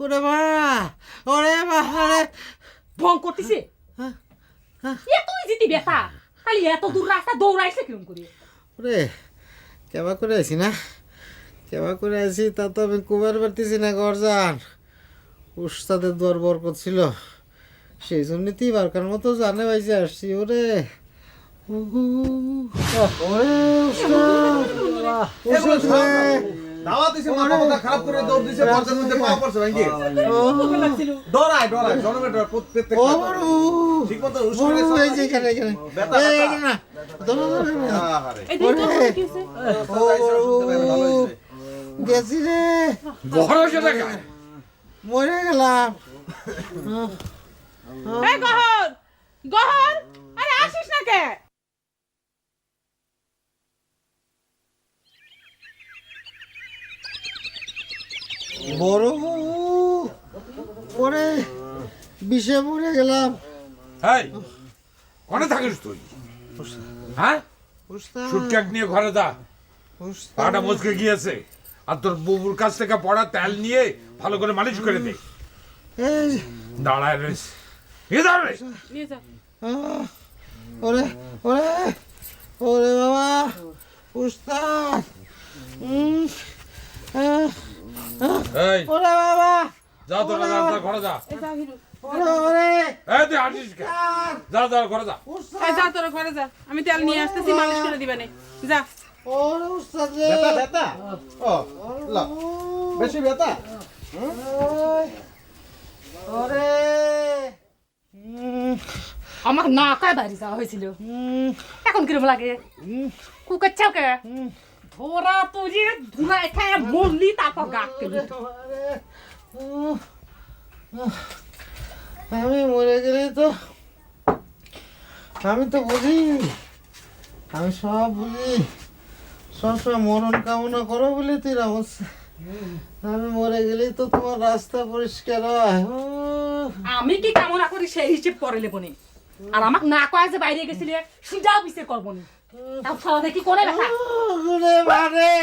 ওরে মা ওরে মা ওরে ভং করতেছে খালি এত দূর রাস্তা দৌড়াইছে কিরম করে? ওরে কেবা করে আছি না? কেবা করে আছি তা তো আমি কুবার পারতেছি না গরজান উস্তাদের দর বর করছিল সেই জন্য তুই বারকার মতো জানে বাইজে আসছি ওরে। উহু। ওরে উস্তাদ। দাওয়াত দিছে মাথা মাথা খারাপ করে দৌড় দিছে পর্দার মধ্যে পা পড়ছে ভাঙ্গি তোকে লাগছিল ডরায় ডরায় জনমের প্রত্যেক ঠিক মতো বড়ু, এই যে এখানে এখানে এই এখানে না ধরো, ধরো, ধরো। আহারে এই দেখি তো ওরে। কি হইছে? ও গেছি রে দেখা মরে গেলাম এই গহর গহর আরে আসিস না কে বড় পরে বিষে মরে গেলাম। এই কোনে থাকিস তুই? হ্যাঁ? সুটকেক নিয়ে ঘরে দা। পাটা মচকে গিয়েছে। আর তোর বুবুর কাছ থেকে পড়া তেল নিয়ে ভালো করে মালিশ করে দে। এই, দাঁড়ায় রে। এ দাঁড়ায় ওরে ওরে ওরে বাবা উস্তাদ। এই। ওরে বাবা। যা তোরা যা যা ঘরে যা। এই যা হিরু। ওরে ওরে। এই তুই হাঁটিস কে যা যা ঘরে যা। এই যা তোর ঘরে যা। আমি তেল নিয়ে আসতেছি মালিশ করে দিবানে যা। ওরে উস্তাদ রে। ব্যথা ব্যথা ও লা। বেশি ব্যথা ওরে। আমার না কায় বাড়ি যাওয়া হয়েছিল? এখন কিরম লাগে? কুকার চাউকে? ধরা তুই ধুলা খায় মরলি তারপর গাক আমি মরে গেলে তো আমি তো বুঝি আমি সব বুঝি। সবসময় মরণ কামনা করো বলে তুই অবস্থা আমি মরে গেলেই তো তোমার রাস্তা পরিষ্কার হয়। আমি কি কামনা করি সেই হিসেব করে লেবনি আর আমাক না কয় যে বাইরে গেছিলে সেটাও বিচার করব নি। তাও দেখি করে ওরে মারে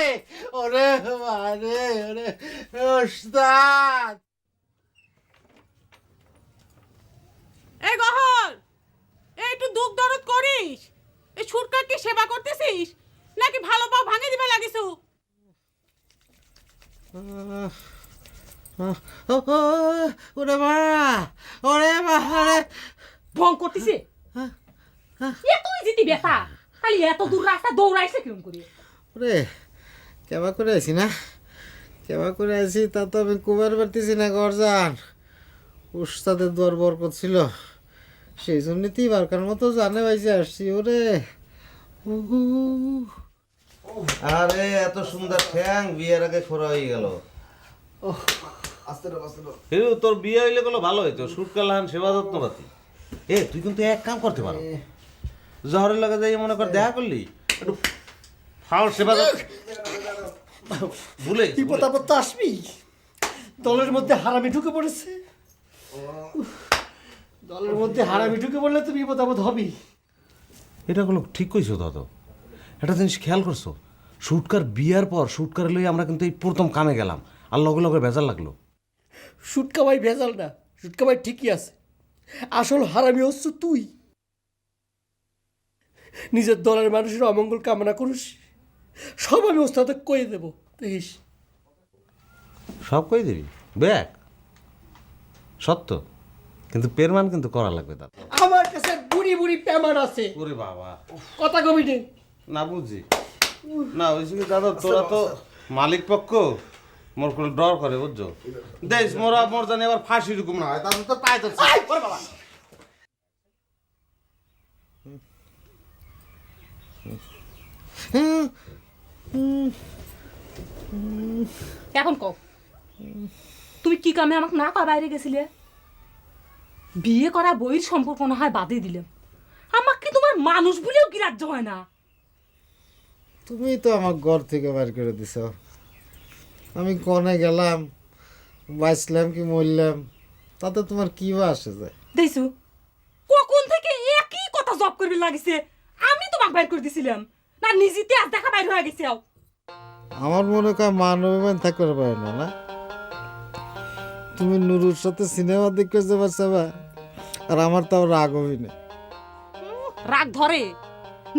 ওরে মারে ওরে ওস্তাদ। এই গহর এই একটু দুঃখ দরদ করিস। এই ছুটকাকে সেবা করতেছিস? নাকি ভালো পাও ভাঙে দিবে লাগিস? ওরে মা ওরে মা ওরে। ভং করতেছে। এতই জিতি বেটা খালি এত দূর রাস্তা দৌড়াইছে কিরম করে? ওরে কেবা করে আছি না? কেবা করে আছি তা তো আমি কুবার পারতেছি না গরজান উস্তাদের দর বর করছিল সেই জন্য তুই বারকার মতো জানে বাইজে আসছি ওরে। আরে এত সুন্দর ঠ্যাং বিয়ের আগে খোরা হয়ে গেল। হিরু তোর বিয়ে হইলে গেলো ভালো হইতো সুটকালাহান সেবা যত্ন পাতি এ তুই কিন্তু এক কাম করতে পারো। জহরের লগে যাই মনে কর দেখা করলি? একটু ফাউল সেবা ভুলে গেছি, বিপদ ভুলে আপদ তো আসবি। দলের মধ্যে হারামি ঢুকে পড়েছে। দলের মধ্যে হারামি ঢুকে পড়লে তো বিপদ আপদ হবেই এটা গুলো ঠিক কইছো দাদা। একটা জিনিস খেয়াল করছ? সুটকার বিয়ার পর সুটকার লই আমরা কিন্তু এই প্রথম কামে গেলাম। আর লগে লগে ভেজাল লাগল। সুটকা ভাই ভেজাল না। সুটকা ভাই ঠিকই আছে। আসল হারামি হচ্ছে তুই। নিজের দলের মানুষের অমঙ্গল কামনা করিস। সব আমি ওস্তাদে কয়ে দেবো দেখিস। সব কই দিবি? ব্যাগ সত্য। কিন্তু পেরমান কিন্তু করা লাগবে দাদা আমার কাছে বুড়ি বুড়ি প্যামান আছে। ওরে বাবা। কথা কবি নে। না বুঝছি না ওই কি দাদা তোরা তো মালিক পক্ষ? মোর কোনো ডর করে বুঝছ? দেশ মোরা মোর জানি আবার ফাঁসি রকম না হয় তাহলে তো পাই তো এখন কও। তুমি কি কামে আমাকে না কয় বাইরে গেছিলে? বিয়ে করা বইয়ের সম্পর্ক না হয় বাদে দিলাম আমাকে কি তোমার মানুষ বলেও কি রাজ্য হয় না? তুমি তো আমার ঘর থেকে বের করে দিছ। আমি কনে গেলাম বাঁচলাম কি মরলাম তাতে তোমার কি বা আসে যায়? দেখছ কখন থেকে একই কথা জব করবে লাগিছে? তোমাকে বাইর করে দিছিলাম। না নিজেতে আজ দেখা বাইর হয়ে গেছে আমার মনে হয় মান অভিমান থাকতে পারে না না? তুমি নুরুর সাথে সিনেমা দেখতে যাবার আর আমার তাও রাগ অভিনয় রাগ ধরে।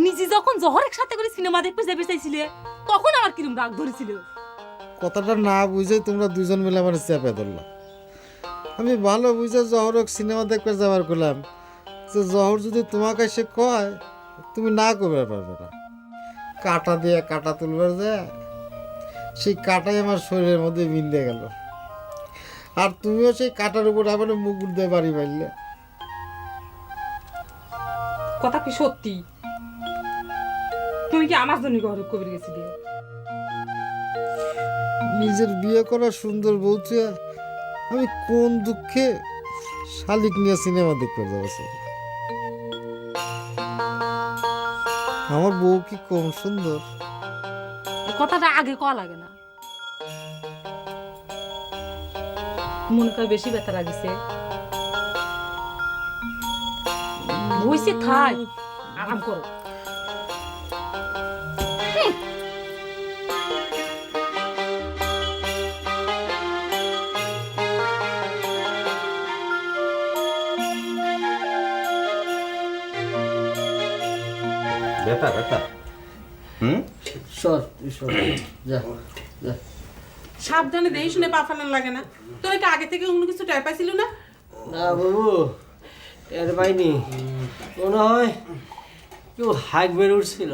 নিজে যখন জহরের সাথে করে সিনেমা দেখতে যাবে চাইছিলে তখন আমার কিরম রাগ ধরেছিল। কথাটা না বুঝে তোমরা দুজন মিলে আমার চেপে ধরলা। আমি ভালো বুঝে জহরক সিনেমা দেখতে যাবার করলাম। যে জহর যদি তোমাকে সে কয় তুমি না করবে পারবে না কাটা দিয়ে কাটা তুলবার যায় সেই কাটাই আমার শরীরের মধ্যে বিন্দে গেল। আর তুমিও সেই কাটার উপর আবার মুকুট দিয়ে বাড়ি মারলে কথা কি সত্যি? তুমি কি আমার জন্য ঘরে কবির গেছিলে নিজের বিয়ে করা সুন্দর বউছে আমি কোন দুঃখে শালিক নিয়ে সিনেমা দেখতে যাব? আমার বউ কি কম সুন্দর? কথাটা আগে কয়া লাগে না। মনে করে বেশি ব্যথা লাগিছে। হইছে থাই আরাম করো। বেটা বেটা হুম? সর তুই সর। যা যা। সাবধানে দেই শুনে পা ফেলান লাগে না। তোর কি আগে থেকে অন্য কিছু টের পাইছিল না? না বাবু এর পাইনি। মনে হয় কেউ হাইক বেড়ে উঠছিল।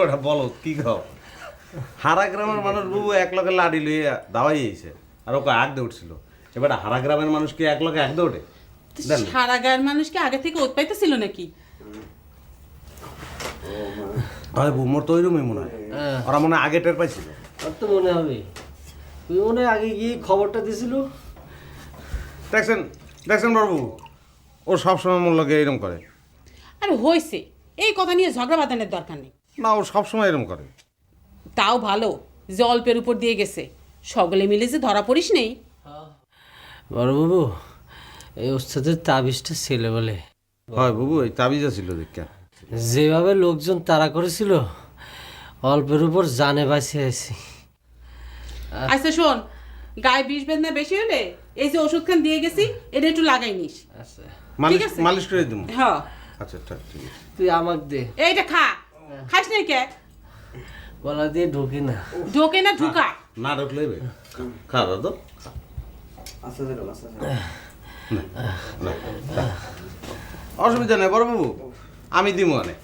ওরা বলো কি খাও? হারা গ্রামের মানুষ বাবু এক লগে লাড়ি লইয়া দাওয়াই আইছে আর ওকে আগ দিয়ে উঠছিল। এবার হারা গ্রামের মানুষ কি এক লগে এক দিয়ে ওঠে? সারা গায়ের মানুষ কি আগে থেকে ওত পাইতেছিল নাকি? হয় মোর তো ওইরকমই মনে হয়। হ্যাঁ। ওরা মনে হয় আগে টের পাইছিল। আর তো মনে হবে। তুই মনে হয় আগে গিয়ে খবরটা দিছিল। দেখছেন দেখছেন বাবু ও সবসময় মোর লগে এরকম করে। আরে হইছে এই কথা নিয়ে ঝগড়া বাঁধানোর দরকার নেই। না ও সবসময় এরকম করে। তাও ভালো যে অল্পের উপর দিয়ে গেছে। সকলে মিলে যে ধরা পড়িস নেই। বড়বাবু এই ওস্তাদের তাবিজটা ছেলে বলে। হয় বাবু এই তাবিজা ছিল দেখা। যেভাবে লোকজন তাড়া করেছিল অল্পের উপর জানে বাঁচিয়ে আছি আচ্ছা শোন গায়ে বিষ বেদনা বেশি হলে এই যে ওষুধ খান দিয়ে গেছি এটা একটু লাগাই নিস। আচ্ছা। মালিশ মালিশ করে দিব? হ্যাঁ আচ্ছা ঠিক ঠিক আছে। তুই আমাক দে। এইটা খা। খাস নাই কে? গলা দিয়ে ঢুকি না। ঢোকে না ঢুকা। না ঢুকলে খা দাদা। অসুবিধা নেই বড় বাবু আমি দিব অনেক